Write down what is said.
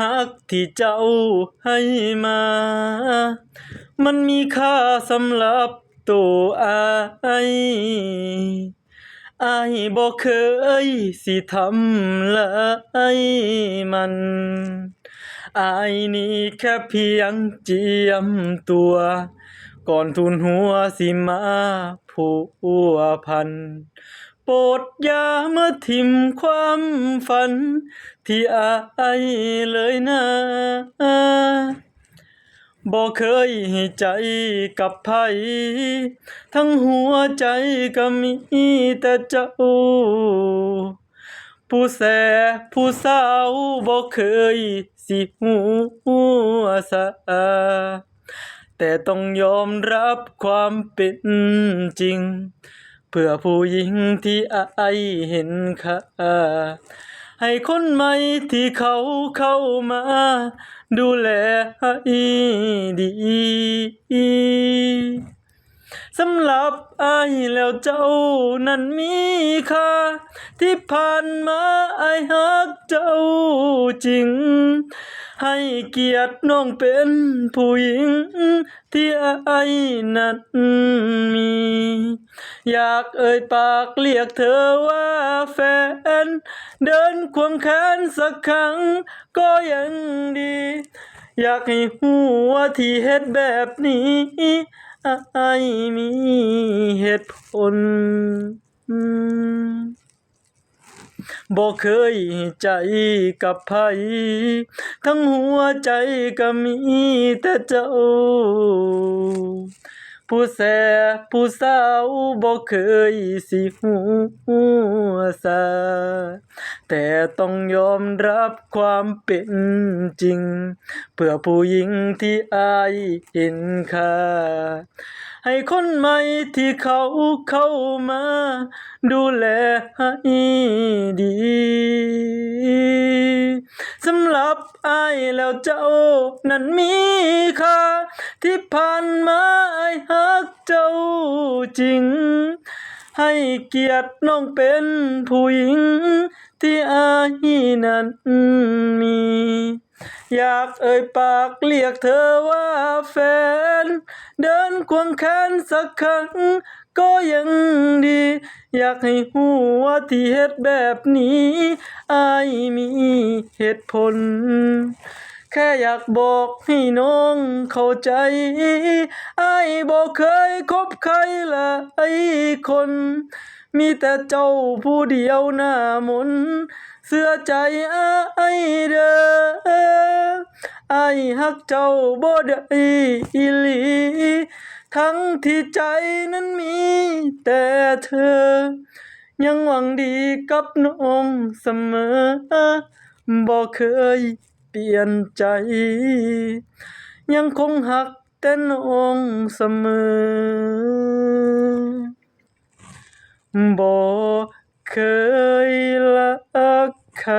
ฮักที่เจ้าให้มา มันมีค่าสำหรับตัวอายอายบ่เคยสิทำลายมันอายนี่แค่เพียงเจียมตัว ก่อนทุนหัวสิมาผัวพัน โปรดอย่ามาทิมความฝัน ที่อายเลยนะบ่เคยให้ใจกับไผทั้งหัวใจก็มีแต่เจ้า ผู้แสผู้สาวบ่เคยสิหัวสาแต่ต้องยอมรับความเป็นจริง พื่อผู้หญิงที่อายเห็นค่าให้คนใหม่ที่เขาเข้ามา ดูแลให้ดีสำหรับอายแล้วเจ้านั้นมีค่าที่ผ่านมาอายฮักเจ้าจริง ให้เกียรติน้องเป็นผู้หญิงที่ไอายนั้นมี อยากเอ่ยปากเรียกเธอว่าแฟน เดินควงแขนสักครั้งก็ยังดี อยากให้หัวที่เฮ็ดแบบนี้ไอายมีเหตุผล บ่เคยใจกับไผทั้งหัวใจก็มีแต่เจ้า ผู้แสผู้สาวบ่เคยสิหัวซาแต่ต้องยอมรับความเป็นจริง เพื่อผู้หญิงที่อายเห็นค่า ให้คนใหม่ที่เขาเข้ามา ดูแลให้ดีสำหรับอายแล้วเจ้านั้นมีค่าที่ผ่านมาอายฮักเจ้าจริง ให้เกียรติน้องเป็นผู้หญิง ที่อายนั้นมี อยากเอ่ยปากเรียกเธอว่าแฟน เดินควงแขนสักครั้งก็ยังดี อยากให้หัวที่เฮ็ดแบบนี้อายมีเหตุผล แค่อยากบอกให้น้องเข้าใจอายบ่เคยคบใครหลายคน มีแต่เจ้าผู้เดียวหน้ามน เสื้อใจอายเด้ออายฮักเจ้าบ่ได้อีหลี ทั้งที่ใจนั้นมีแต่เธอ ยังหวังดีกับน้องเสมอบ่เคยเปลี่ยนใจ ยังคงหักแต่น้องเสมอบ่เคยรัก ใคร